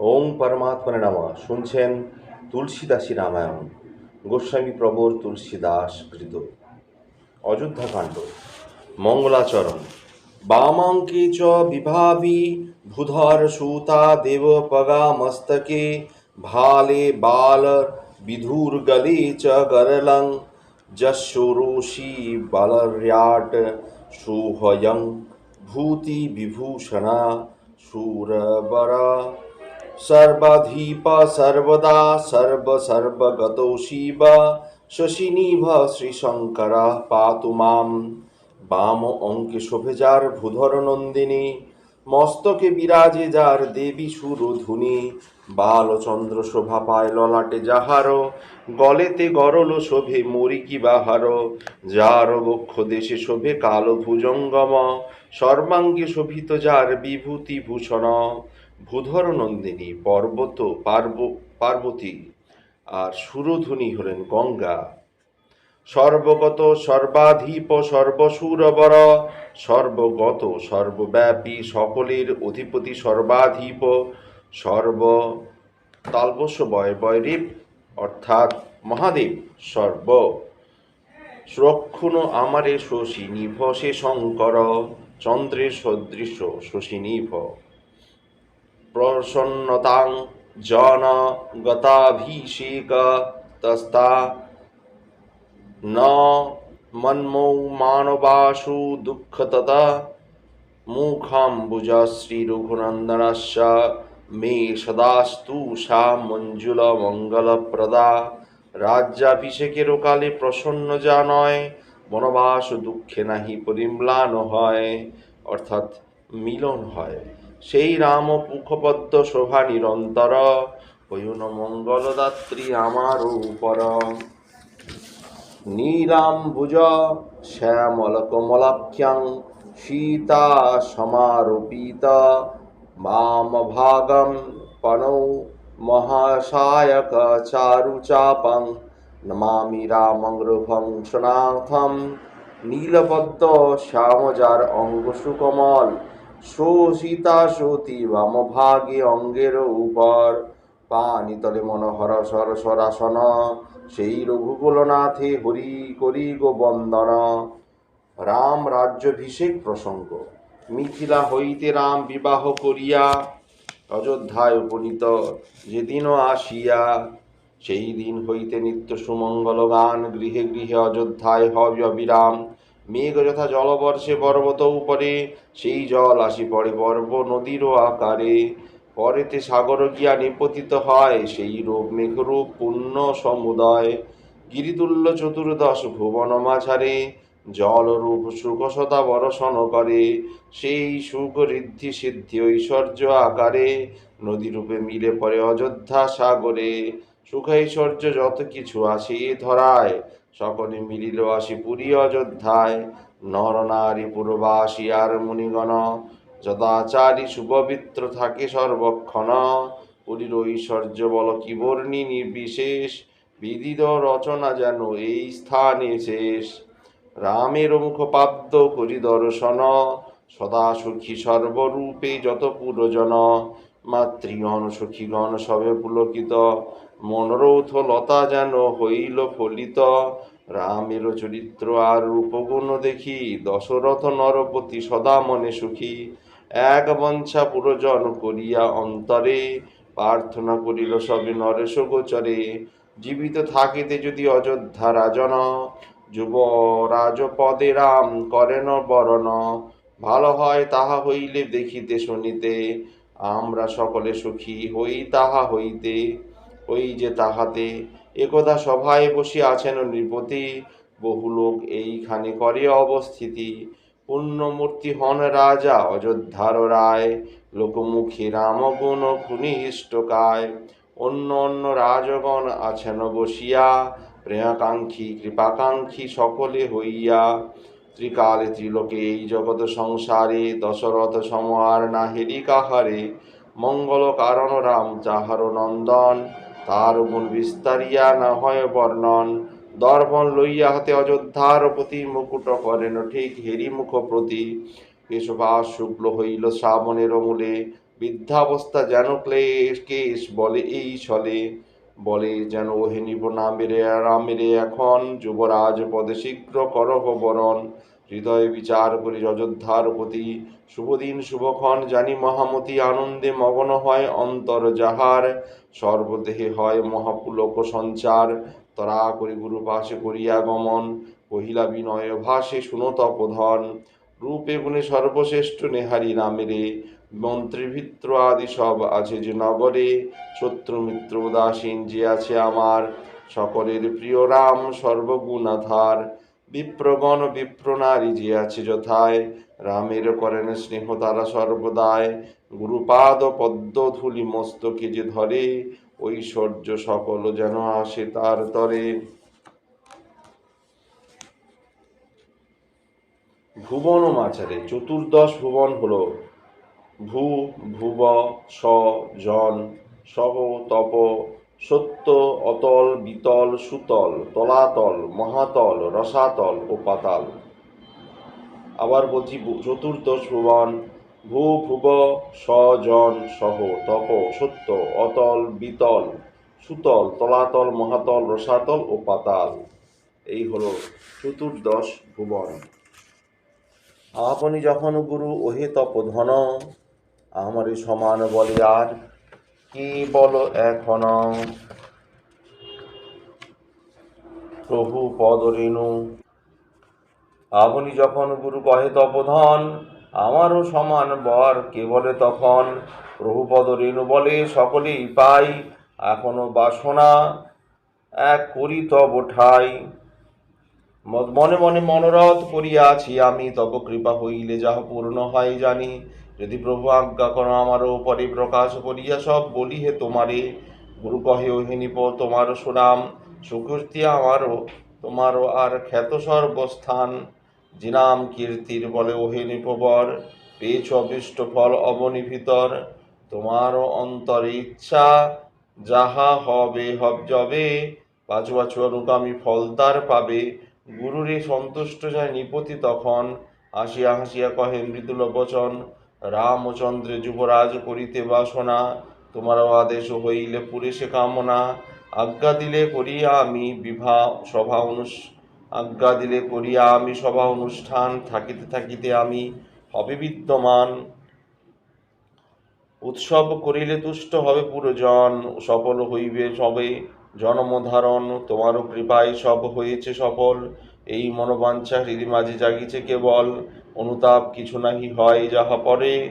ওং পরমাত্মনে নামা। শুনছেন তুলসীদাসী রামায়ণ। গোস্বামী প্রবর তুলসীদাস কৃত। অযোধ্যাকাণ্ড মঙ্গলাচরণ। বামাঙ্কে চ বিভাবি ভূধর সুতা দেব পগা মস্তকে, ভালে বাল বিধুর গলে চ গরলং, যশোরোষি বালর্যাট সুহয়ং, ভূতি বিভূষণা শূরবরা সর্বাধীপ সর্বদা, সর্ব সর্বগতো শিব। শশিনিভ শ্রীশঙ্কর পাতু মাম। বাম অঙ্কে শোভে যার ভূধর নন্দিনী। মস্তকে বিরাজে যার দেবী সুরধুনি। বালচন্দ্র শোভা পায় ললাটে যাহার। গলেতে গরল শোভে মরিকি বাহার। যার বক্ষ দেশে শোভে কালো ভুজঙ্গম সর্বাঙ্গে শোভিত যার বিভূতি ভূষণ ভূধর নন্দিনী পর্বত, পার্ব, পার্বতী আর সুরধুনি হলেন গঙ্গা। সর্বগত সর্বাধীপ সর্বসুরবর, সর্বগত সর্বব্যাপী সকলের অধিপতি সর্বাধীপ, সর্ব তালবস্য বয় বয়রেপ অর্থাৎ মহাদেব সর্ব। সুরক্ষণ আমারে শশী নিভ সে শঙ্কর চন্দ্রের সদৃশ শশী নিভ। প্রসন্নতাং জন গতাভিষেক তস্তা ন মন্মৌ মানবাসু দুঃখতত। মুখাম্বুজ শ্রীরঘুনন্দনস্য মে সদাস্তু সা মঞ্জুল মঙ্গলপ্রদা। রাজ্যাভিষেকের কালে প্রসন্ন যা নয় বনবাস দুঃখে নাহি পরিম্লান হয়, অর্থাৎ মিলন হয়। সেই রাম মুখপদ্ম শোভা নিরন্তর হইন মঙ্গলদাত্রী আমার উপর। নীলাম্বুজ শ্যামল কমলাখ্যাং সীতা সমারোপিত। বামভাগম পনৌ মহাশায়ক চারুচাপং নমামি রামং রূপং সনাথম। নীলপদ্ম শ্যামজার অঙ্গ সুকমল। সীতা সতী বামভাগে অঙ্গের উপর। পানিতলে মনোহর সরসরাসন সেই রঘুকুলনাথে হরি করি গো বন্দন। রাম রাজ্যভিষেক প্রসঙ্গ, মিথিলা হইতে রাম বিবাহ করিয়া অযোধ্যায় উপনীত যেদিনও আসিয়া, সেই দিন হইতে নিত্য সুমঙ্গল গান গৃহে গৃহে অযোধ্যায় হবি অবিরাম। মেঘ যথা জলবর্ষে পর্বত উপরে, সেই জল আসি পড়ে পর্ব নদীরও আকারে। পরেতে সাগর গিয়া নিপতিত হয়, সেই রূপ মেঘরূপ পূর্ণ সমুদয়। গিরিতুল্য চতুর্দশ ভুবন মাঝারে, জলরূপ সুখসতা বরষণ করে। সেই সুখ ঋদ্ধি সিদ্ধি ঐশ্বর্য আকারে, নদীরূপে মিলে পড়ে অযোধ্যা সাগরে। সুখৈশ্বর্য যত কিছু আসি ধরায়, সকলে মিলিল আসি পুরী অযোধ্যায়। নর নারী পূর্বাসী আর মুনিগণ, যদাচারী শুভবিত্র থাকে সর্বক্ষণ। পুরীর ঐশ্বর্য বল কি বর্ণী নির্বিশেষ? বিদিত রচনা যেন এই স্থানে শেষ। রামের মুখপাদ্য করি দর্শন, সদা সুখী সর্বরূপে যত পুরজন। মাতৃগণ, সখীগণ সবে পুলকিত। মনোরথ লতা যেন হইল ফলিত। রামের চরিত্র আর রূপগুণ দেখি, দশরথ নরপতি সদা মনে সুখী। এক বঞ্ছা পুরজন করিয়া অন্তরে প্রার্থনা করিল সবে নরেশ গোচরে। জীবিত থাকিতে যদি অযোধ্যা রাজন যুবরাজ পদে রাম করেন বরণ। ভালো হয় তাহা হইলে দেখিতে শুনিতে, আমরা সকলে সুখী হই তাহা হইতে। ওই যে তাহাতে একদা সভায় বসে আছেন নৃপতি। বহু লোক এইখানে করে অবস্থিতি। পুণ্যমূর্তি হন রাজা অযোধ্যার রায়। লোকমুখী রামগুণ কুনিষ্ঠকায় অন্য অন্য রাজগণ আছেন বসিয়া। প্রেমাকাঙ্ক্ষী কৃপাকাঙ্ক্ষী সকলে হইয়া। ত্রিকালে ত্রিলোকে এই জগৎ সংসারে, দশরথ সমার না হেরি কাহারে। মঙ্গল কারণ রাম যাহার নন্দন। তার গুণ বিস্তারিয়া না হয় বর্ণন। দর্পণ লইয়া হাতে অযোধ্যার প্রতি মুকুট করেন ঠিক হেরি মুখ প্রতি। কেশবাস শুক্ল হইল শ্রাবণের মূলে বৃদ্ধাবস্থা যেন ক্লেশ, কেশ বলে এই ছলে। বলে যেন ওহে নিব না মেরে রামেরে এখন। যুবরাজ পদে শীঘ্র করহ বরণ। হৃদয়ে বিচার করি অযোধ্যার প্রতি শুভদিন শুভক্ষণ জানি মহামতি, আনন্দে মগন হয় অন্তর যাহার। সর্বদেহে হয় মহাপুলক সঞ্চার। তরা করি গুরু পাশে করিয়া গমন কহিলা বিনয় ভাসে শুনো তপধন। রূপে গুণে সর্বশ্রেষ্ঠ নেহারি নামেরে। মন্ত্রী ভিত্র আদি সব আছে যে নগরে। শত্রু মিত্র উদাসীন যে আছে আমার। সকলের প্রিয় রাম সর্বগুণাধার। বিপ্রগণ বিপ্র নারী যে আছে যথায়, রামের করেন স্নেহ তারা সর্বদায়। গুরুপাদ পদ্ম ধুলি মস্তকে যে ধরে, ঐশ্বর্য সকল যেন আসে তার তরে। ভুবন মাচারে চতুর্দশ ভুবন হল। ভূ, ভুব, স, জন সহ তপ সত্য, অতল, বিতল, সুতল, তলাতল, মহাতল, রসাতল ও পাতাল। আবার বলছি চতুর্দশ ভুবন ভূ ভুব স, জন, সহ, তপ, সত্য, অতল, বিতল, সুতল, তলাতল, মহাতল, রসাতল ও পাতাল। এই হলো চতুর্দশ ভুবন। আপনি যখন গুরু ওহে তপধন, আমারে সমান বলে আর কি বলো এখন? প্রভু পদ রেণু আপনি যখন গুরু কহে তপধন, আমারও সমান বর কে বলে তখন? প্রভুপদ রেণু বলে, সকলেই পাই এখনও বাসনা, এক করি তব ঠাই। মনে মনে মনোরথ করিয়াছি আমি, তব কৃপা হইলে যাহা পূর্ণ হয় জানি। যদি প্রভু আজ্ঞা করো আমারও পরে প্রকাশ করিয়া সব বলি হে তোমারে, গুরু কহে, ওহে নিপ, তোমারও সুনাম, সুকীর্তি আমারও, তোমারও আর খ্যাত সর্বস্থান। জিনাম কীর্তির বলে, ওহে নিপবর পেয়েছ অবিষ্ট ফল অবনিভিতর। তোমারও অন্তরে ইচ্ছা, যাহা হবে, হব যবে। পাঁচ বছর অনুগামী ফল তার পাবে। গুরুরে সন্তুষ্ট যায় নিপতি তখন। হাসিয়া হাসিয়া কহে, মৃদুল বচন রামচন্দ্রে যুবরাজ করিতে বাসনা তোমারও আদেশ হইলে পুরে সে কামনা। আজ্ঞা দিলে করিয়া আমি বিবাহ সভা অনুষ, আজ্ঞা দিলে করিয়া আমি সভা অনুষ্ঠান, থাকিতে থাকিতে আমি হবে বিদ্যমান। উৎসব করিলে তুষ্ট হবে পুরজন, সফল হইবে সবে জন্মধারণ। তোমারও কৃপায় সব হয়েছে সফল, এই মনোবাঞ্ছা হৃদি মাঝে জাগিছে কেবল। অনুতাপ কিছু নাহি হয় যাহা পরে,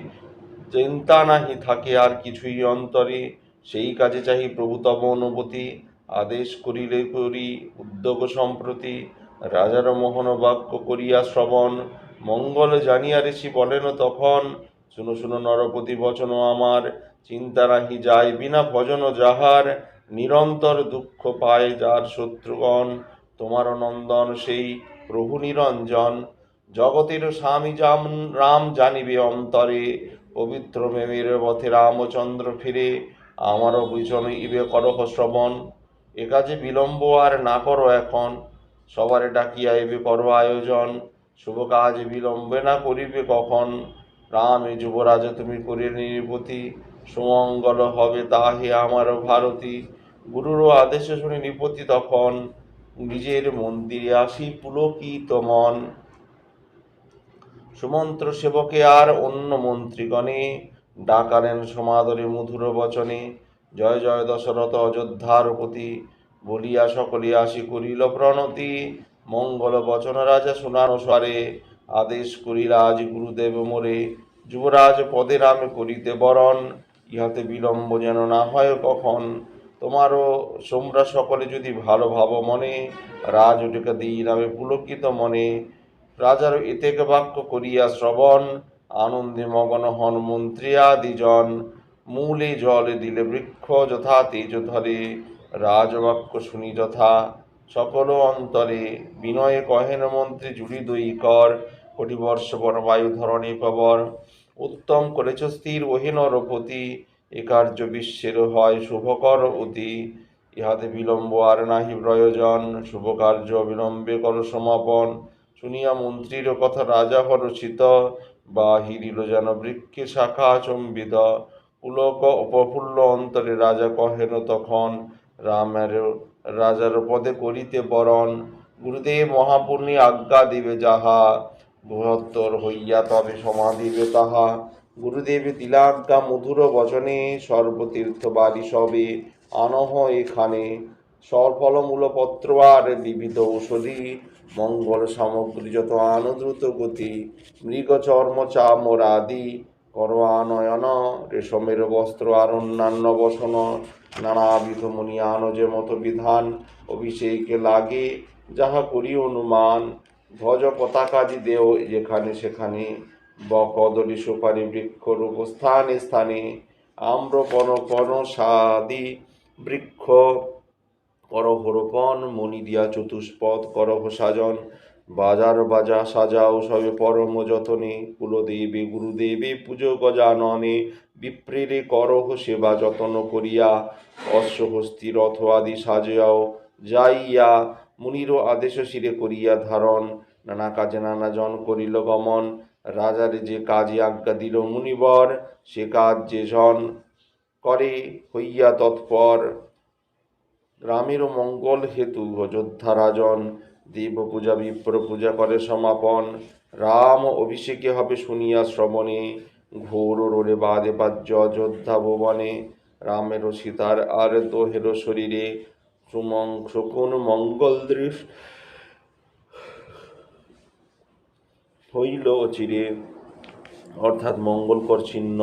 চিন্তা নাহি থাকে আর কিছুই অন্তরে। সেই কাজে চাহি প্রভু তব অনুভূতি, আদেশ করিলে করি উদ্যোগ সম্প্রতি। রাজার মোহন বাক্য করিয়া শ্রবণ, মঙ্গল জানিয়া ঋষি বলেন তখন, শুনো শুনো, নরপতি, বচন আমার, চিন্তা নাহি যায় বিনা ভজন যাহার, নিরন্তর দুঃখ পায় যার শত্রুগণ। তোমার নন্দন সেই প্রভু নিরঞ্জন। জগতের স্বামী জাম রাম জানিবে অন্তরে, পবিত্র মেমের পথে রামচন্দ্র ফিরে, আমারও বিচন ইবে করহ শ্রবণ। এ কাজে বিলম্ব আর না করো এখন, সবারে ডাকিয়া এবে করো আয়োজন। শুভ কাজ বিলম্বে না করিবে কখন? রামে যুবরাজ, তুমি করিলে নিপতি সুমঙ্গল হবে তাহে আমার ভারতী। গুরুর আদেশে শুনে নিপতি তখন, নিজের মন্দিরে আসি পুলকিত মন। সুমন্ত্র সেবকে আর অন্য মন্ত্রীগণে ডাকালেন সমাদরে মধুর বচনে। জয় জয় দশরথ অযোধ্যার প্রতি বলিয়া সকলে আসি করিল প্রণতি। মঙ্গল বচন রাজা শোনানো স্বরে আদেশ করিলা, আজ গুরুদেব মোরে, যুবরাজ পদে রামে করিতে বরণ। ইহাতে বিলম্ব যেন না হয় কখন? তোমারও সোমরা সকলে যদি ভালো ভাব মনে, রাজ ওটিকা দিই নামে পুলকিত মনে। রাজার এতেক বাক্য করিয়া শ্রবণ, আনন্দে মগন হন মন্ত্রী আদিজন মূলে জলে দিলে বৃক্ষ যথা তেজ ধরে, রাজবাক্য শুনি যথা সকল অন্তরে। বিনয়ে কহেন মন্ত্রী, জুড়ি দই কর, কোটি বর্ষ পর বায়ু ধরণী প্রবর উত্তম করেছ স্থির ওহে নরপতি, এ কার্য বিশ্বের হয় শুভকর অতি। ইহাতে বিলম্ব আর নাহি প্রয়োজন, শুভ কার্য বিলম্বে কর সমাপন। শুনিয়া মন্ত্রীর কথা রাজা হরচিত বা হিরিল যেন বৃক্ষে শাখা চম্বিত। পুলক ও প্রফুল্ল অন্তরে রাজা কহেন তখন, রামের, রাজার পদে করিতে বরণ, গুরুদেব মহাপুণ্যে আজ্ঞা দিবে যাহা, বৃহত্তর হইয়া তবে সমাধিবে তাহা। গুরুদেবে দিলাজ্ঞা মধুর বচনে, সর্বতীর্থ বাড়ি সবে আনহ এখানে। সফলমূল পত্র আর বিবিধ ঔষধি মঙ্গল সামগ্রী যত আনদ্রুত গতি, মৃগ চর্ম চামর আদি কর আনয়ন রেশমের বস্ত্র আর অন্যান্য বসন, নানাবিধ মুনিয়ান যে মত বিধান, অভিষেকে লাগে যাহা করি অনুমান, ধ্বজ পতাকাদি দেও যেখানে সেখানে বকদলি সুপারি বৃক্ষরূপ স্থানে স্থানে আম্র পন পন সাদি, বৃক্ষ করহ রোপণ মণি দিয়া চতুষ্পদ করহ সাজন। বাজার বাজা সাজাও সবে পরম যতনে। কুলদেবে, গুরুদেবে, পুজো গজাননে। বিপ্রেরে করহ সেবা যতন করিয়া। অশ্বহস্তি রথ আদি সাজাও। যাইয়া মুনিরও আদেশ শিরে করিয়া ধারণ। নানা কাজে নানা জন করিল গমন। রাজার যে কাজে আজ্ঞা দিল মুনিবর, সে কাজ যে জন করে হইয়া তৎপর। গ্রামের মঙ্গল হেতু, অযোধ্যা রাজন। দেব পূজা বিপ্র পূজা করে সমাপন। রাম অভিষেকে হবে শুনিয়া শ্রবণে, ঘোর রোলে বাদে বাজ্য অযোধ্যা ভুবনে। রামের সীতার আর দোহের শরীরে সুমং, শকুন, মঙ্গল দৃশ হইল চিরে অর্থাৎ মঙ্গলকর চিহ্ন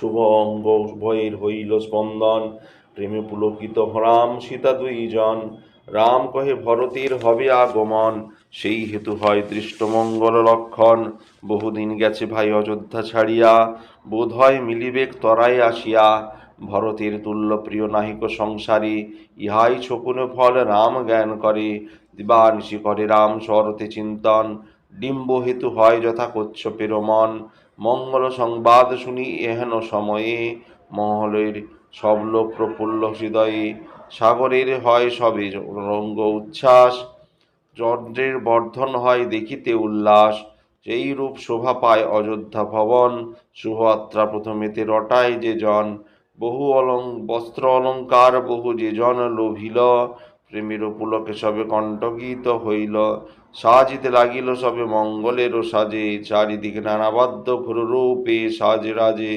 শুভ অঙ্গ উভয়ের হইল স্পন্দন। প্রেমে পুলকিত রাম সীতা দুইজন। রাম কহে, ভরতের হবে আগমন। সেই হেতু হয় দৃষ্টমঙ্গল লক্ষণ। বহুদিন গেছে ভাই অযোধ্যা ছাড়িয়া। বোধ হয় মিলিবেক তরাই আসিয়া। ভরতের তুল্য প্রিয় নাহিক সংসারী। ইহাই ছকুন ফল রাম জ্ঞান করে। দিবানিশি করে রাম শরতে চিন্তন। ডিম্ব হেতু হয় যথা কচ্ছপের মন মঙ্গল সংবাদ শুনি এহেন সময়ে মহলের সব লোক প্রফুল্ল হৃদয়ে। সাগরের হয় সবে রঙ্গ উচ্ছ্বাস, চন্দ্রের বর্ধন হয় দেখিতে উল্লাস। যেই রূপ শোভা পায় অযোধ্যা ভবন, শুভযাত্রা প্রথমেতে রটায় যে জন। বহু অলং, বস্ত্র অলঙ্কার বহু যে জন লোভিল। প্রেমের পুলকে সবে কণ্ঠগীত হইল। সাজিতে লাগিল সবে মঙ্গলের সাজে, চারিদিকে নানাবাদ্য রূপে সাজে রাজে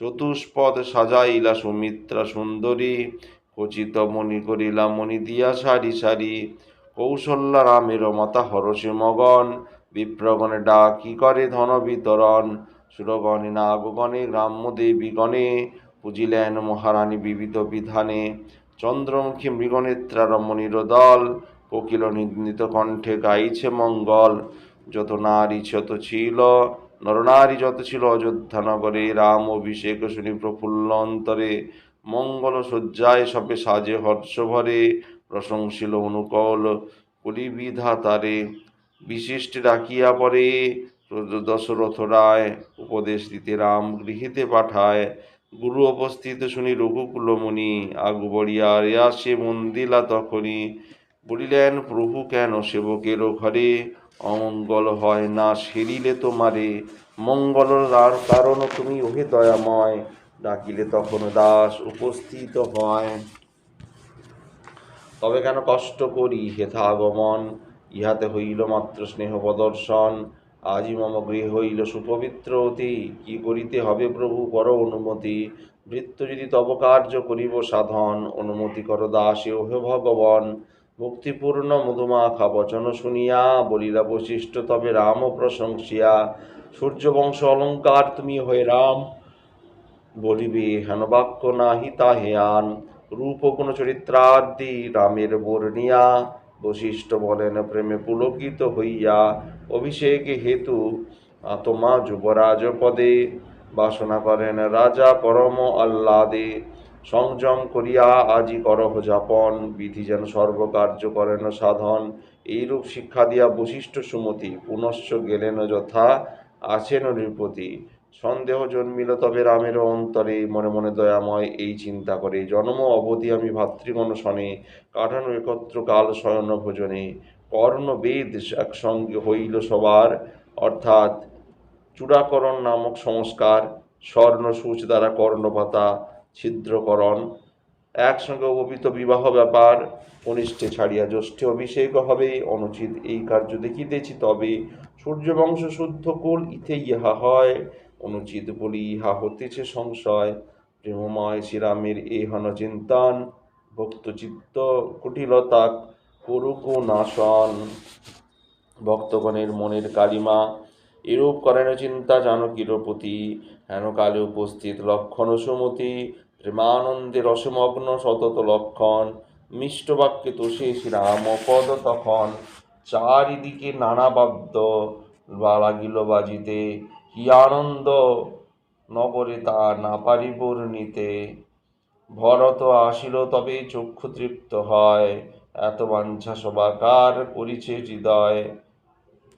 চতুষ্পদ সাজাইলা সুমিত্রা সুন্দরী, খচিত মণি করিলা মণি দিয়া সারি সারি। কৌশল্যা রামের মাতা হরসে মগন, বিপ্রগণে ডাকি করে ধন বিতরণ। সুরগণে, নাগগণে, গ্রাম্য দেবীগণে, পুজিলেন মহারানী বিবিধ বিধানে। চন্দ্রমুখী মৃগনেত্রা রমণীর দল কোকিল নিন্দিত কণ্ঠে গাইছে মঙ্গল। যত নারী যত ছিল নরনারী যত ছিল অযোধ্যা নগরে রাম অভিষেক শুনি প্রফুল্ল অন্তরে। মঙ্গল শয্যায় সবে সাজে হর্ষ ভরে প্রশংসিল অনুকল কলিবিধাতারে। বিশিষ্ট ডাকিয়া পরে দশরথ রায় উপদেশ দিতে রাম গৃহীতে পাঠায়। গুরু উপস্থিত শুনি রঘুকুলমণি আগু বড়িয়া সে মন্দিলা তখনই বলিলেন, প্রভু কেন সেবকেরও ঘরে? অমঙ্গল হয় না সেরিলে তোমারে। মঙ্গল কারণ তুমি ওহে দয়াময়। ডাকিলে তখন দাস উপস্থিত হয়। তবে কেন কষ্ট করি হেথা আগমন? ইহাতে হইল মাত্র স্নেহ প্রদর্শন। আজি মম গৃহে হইল সুপবিত্র অতি, কি করিতে হবে প্রভু? কর অনুমতি। বৃত্ত যদি তব কার্য করিব সাধন, অনুমতি কর দাসে ওহে ভগবান। মুক্তিপূর্ণ মধুমাখা বচন শুনিয়া বলিলা বৈশিষ্ট্য তবে রাম প্রশংসিয়া। সূর্যবংশ অলঙ্কার তুমি হয়ে রাম। বলিবে, হেন বাক্য নাহি তাহে আন। রূপ কোন চরিত্রাদি রামের বর্ণিয়া। বশিষ্ঠ বলেন, প্রেমে পুলকিত হইয়া। অভিষেক হেতু তোমা যুবরাজ পদে বাসনা করেন, রাজা পরম আহ্লাদে সংযম করিয়া আজি করহ যাপন, বিধি যেন সর্বকার্য করেন সাধন। এইরূপ শিক্ষা দিয়া বশিষ্ঠ সুমতি, পুনশ্চ গেলেন যথা, আছেন নৃপতি। সন্দেহ জন্মিল তবে রামের অন্তরে, মনে মনে দয়াময় এই চিন্তা করে, জন্ম অবধি আমি ভাতৃগণ শনে, কাটানো একত্র কাল শয়ন ভোজনে। কর্ণ বেদ একসঙ্গে হইল সবার, অর্থাৎ চূড়াকরণ নামক সংস্কার স্বর্ণসূচ দ্বারা কর্ণপাতা ছিদ্রকরণ, একসঙ্গে উপবিত বিবাহ ব্যাপার কনিষ্ঠে ছাড়িয়া জ্যৈষ্ঠে অভিষেক হবে, অনুচিত এই কার্য দেখিতেছি তবে, সূর্যবংশ শুদ্ধ কুল ইথে ইহা হয়, অনুচিত বলি ইহা হতেছে সংশয়, প্রেমময় শ্রীরামের এই হন চিন্তন, ভক্ত চিত্ত কুটিলতা করুক নাশন। ভক্তগণের মনের কালিমা এরূপ করেন চিন্তা জানকীর প্রতি হেন কালে উপস্থিত লক্ষণ সুমতি, প্রেমানন্দে রসমগ্ন সতত লক্ষণ। মিষ্ট বাক্যে তোষে শ্রীরাম পদ তখন। চারিদিকে নানা বাদ্য বা লাগিল বাজিতে, কি আনন্দ নগরে তা না পারি বর্ণিতে ভরত আসিল তবে চক্ষু তৃপ্ত হয়। এত বাঞ্ছা সবাকার করিছে হৃদয়।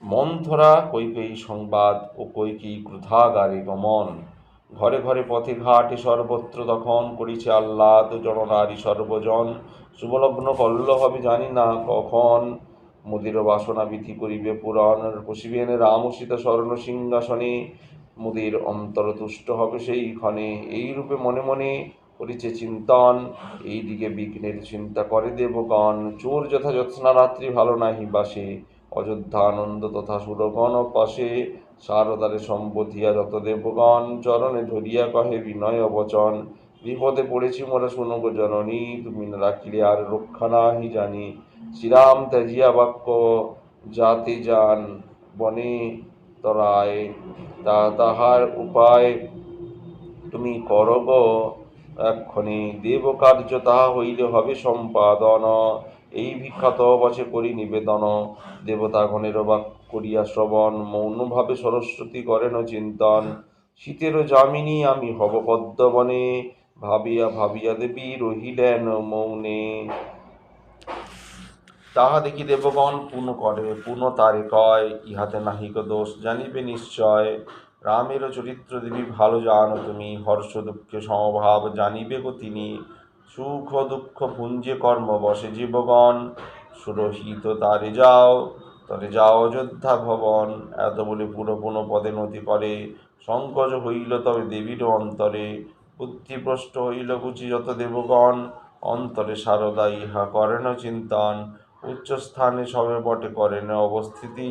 মন্থরা কৈকেয়ী সংবাদ ও কৈকেয়ী ক্রুধাগারে গমন। ঘরে ঘরে পথে ঘাটে সর্বত্র তখন করিছে আহ্লাদ জননারী সর্বজন। শুভলগ্ন কল্ল হবে জানি না কখন। মুদির বাসনা বিধি করিবে পুরাণ বসিবেন রাম সীতা স্বর্ণ সিংহাসনে। মুদির অন্তর তুষ্ট হবে সেই ক্ষণে এই রূপে মনে মনে করিছে চিন্তন। এই দিকে বিঘ্নের চিন্তা করে দেবগণ। চোর যথা যৎসনা রাত্রি ভালো নাহি বাসে। অযোধ্যা আনন্দ তথা সুরগণ পাশে। সারদারে সম্বোধিয়া যত দেবগণ। চরণে ধরিয়া কহে, বিনয় অবচন বিপদে পড়েছি মোরা শুনব জননী। তুমি না রাখিলে আর রক্ষা নাহি জানি। শ্রীরাম ত্যাজিয়া বাক্য জাতি যান বনে তরায়, তা তাহার উপায়। তুমি করগ এক্ষণে দেব কার্য তাহা হইলে হবে সম্পাদন। এই বিখ্যাত বসে করি নিবেদন। দেবতাগণের বাক করিয়া শ্রবণ, মৌনভাবে সরস্বতী করেন চিন্তন। শীতের যামিনী আমি হব পদ্মবনে, ভাবিয়া ভাবিয়া দেবী রহিলেন মৌনে। তাহা দেখি দেবগণ পুন করে, পুন তারে কয়, ইহাতে নাহিক দোষ, জানিবে নিশ্চয়। রামের চরিত্র দেবী ভালো জানো তুমি, হর্ষ দুঃখে সমভাব জানিবে গো তিনি। সুখ দুঃখ পুঞ্জে কর্ম বসে জীবগণ, সুরহিত তারে যাও, তরে যাও অযোধ্যা ভবন। এত বলে পুরো পুনঃ পদে নতি করে, সংকোচ হইল তবে দেবীর অন্তরে। বুদ্ধিভ্রষ্ট হইল বুঝি যত দেবগণ, অন্তরে সারদা ইহা করেন চিন্তন। উচ্চস্থানে সবে বটে করেন অবস্থিতি।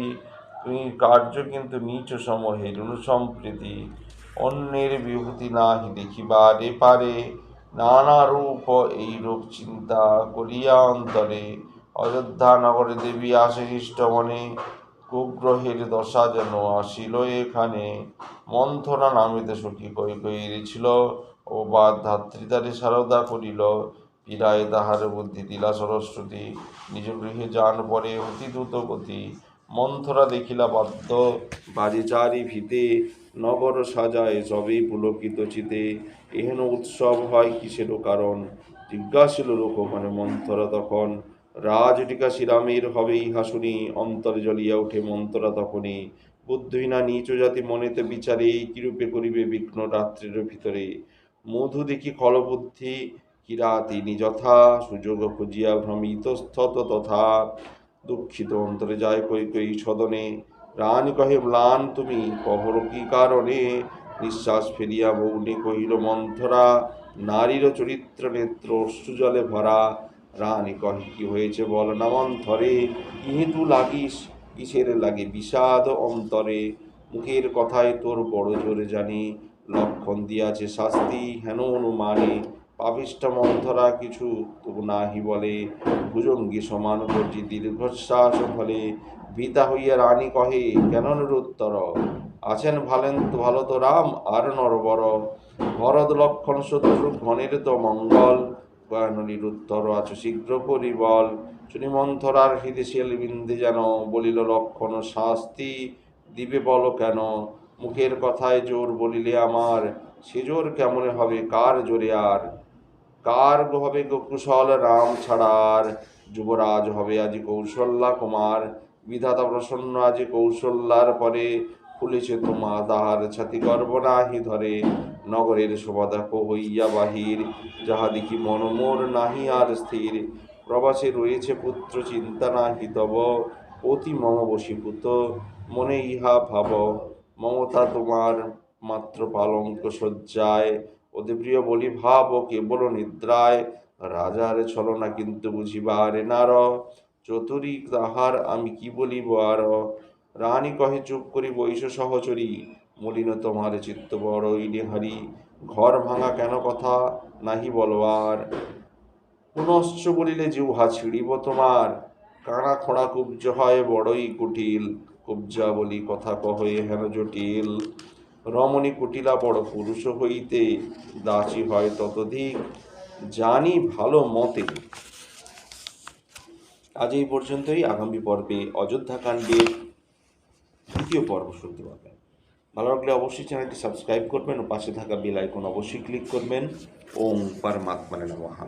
তুমি কার্য কিন্তু নিচ সমহের অনুসম্প্রীতি অন্যের বিভূতি নাহি দেখিবারে পারে। নানা রূপ এই রূপ চিন্তা করিয়া অন্তরে অযোধ্যা নগরে দেবী আসে মনে, কুগ্রহের দশা যেন আসিল এখানে। মন্থনা নামিতে সখী কই কই ছিল ও বা ধাত্রীদারে সারদা করিল। পীড়ায় তাহার বুদ্ধি দিলা সরস্বতী, নিজ গৃহে যান পরে অতি দ্রুত গতি। মন্থরা দেখিলা বাধ্য বাজে চারি ভিতে নগর সাজায় সবেই পুলকিত চিতে। এহেন উৎসব হয় কিসেরও কারণ? জিজ্ঞাসিল লোক মানে মন্থরা তখন। রাজটিকা শ্রীরামের হবে ইহা শুনি অন্তর জ্বলিয়া উঠে মন্থরা তখনই। বুদ্ধিহীনা নিচ জাতি মনেতে বিচারে কিরূপে করিবে বিঘ্ন রাত্রির ভিতরে? মধু দেখি খলবুদ্ধি কিরা তিনি যথা সুযোগ খুঁজিয়া ভ্রমিত স্থত তথা দুঃখিত অন্তরে যায় কই কই সদনে। রানী কহে, ম্লান তুমি, কহর কি কারণে? নিঃশ্বাস ফেলিয়া মৌনে কহিল, মন্থরা, নারীর চরিত্র নেত্র অশ্রুজলে ভরা। রানী কহে, কি হয়েছে বল না মন্থরে? ইহেতু লাগিস, কিসের লাগে বিষাদ অন্তরে? মুখের কথায় তোর বড় জোরে জানি, লক্ষণ দিয়াছে শাস্তি হেন অনুমানে। পাপিষ্ঠ মন্থরা কিছু তবু নাহি বলে। ভুজঙ্গি সমান গর্জি দীর্ঘশ্বাস ফলে ভীতা হইয়া রানী কহে, কেন নিরুত্তর? আছেন ভালেন ভালো তো রাম, আর নরবর। ভরত লক্ষণ শত্রু ঘনের তো মঙ্গল। কেন নিরুত্তর? আছো শীঘ্র পরিবল। শুনি মন্থরার হৃদশীল বিন্দে যেন বলিল, লক্ষণ শাস্তি দিবে বলো কেন? মুখের কথায় জোর বলিলে আমার, সে জোর কেমনে হবে? কার জোরে আর কার হবে কুশল রাম ছাড়ার যুবরাজ হবে আজি কৌশল্যা কুমার। বিধাতা প্রসন্ন আজি কৌশল্যার পরে খুলেছে তোমা তাহার ছাতি গর্ব নাহি ধরে, নগরের শোভা দেখো হইয়া বাহির। যাহা দেখি মনমোর নাহি আর স্থির। প্রবাসে রয়েছে পুত্র, চিন্তা নাহি তব। অতি মম বশীভূত, মনে ইহা ভাব। মমতা তোমার মাত্র পালঙ্ক সজ্জায়। অতি প্রিয় বলি, ভাব ও কেবল নিদ্রায় রাজার ছলনা কিন্তু বুঝিবারে নার চতুরী তাহার আমি কি বলিব আর? রানী কহে, চুপ করি বৈশ সহচরী। মলিন তোমার চিত্ত বড়ই নেহারি ঘর ভাঙা কেন কথা নাহি বলবার? পুনশ্চ বলিলে উহা ছিড়িব তোমার। কানা খোঁড়া কুব্জ হয় বড়ই কুটিল। কুব্জা বলি কথা কহে হেন জটিল। রমণী কুটিলা বড় পুরুষ হইতে দাসী হয় ততধিক, জানি ভালো মতে। আজ এই পর্যন্তই। আগামী পর্বে অযোধ্যা কাণ্ডের দ্বিতীয় পর্ব শুনতে পাবেন ভালো লাগলে অবশ্যই চ্যানেলটি সাবস্ক্রাইব করবেন ও পাশে থাকা বেল আইকন অবশ্যই ক্লিক করবেন। ওম পরমাত্মানে নমঃ।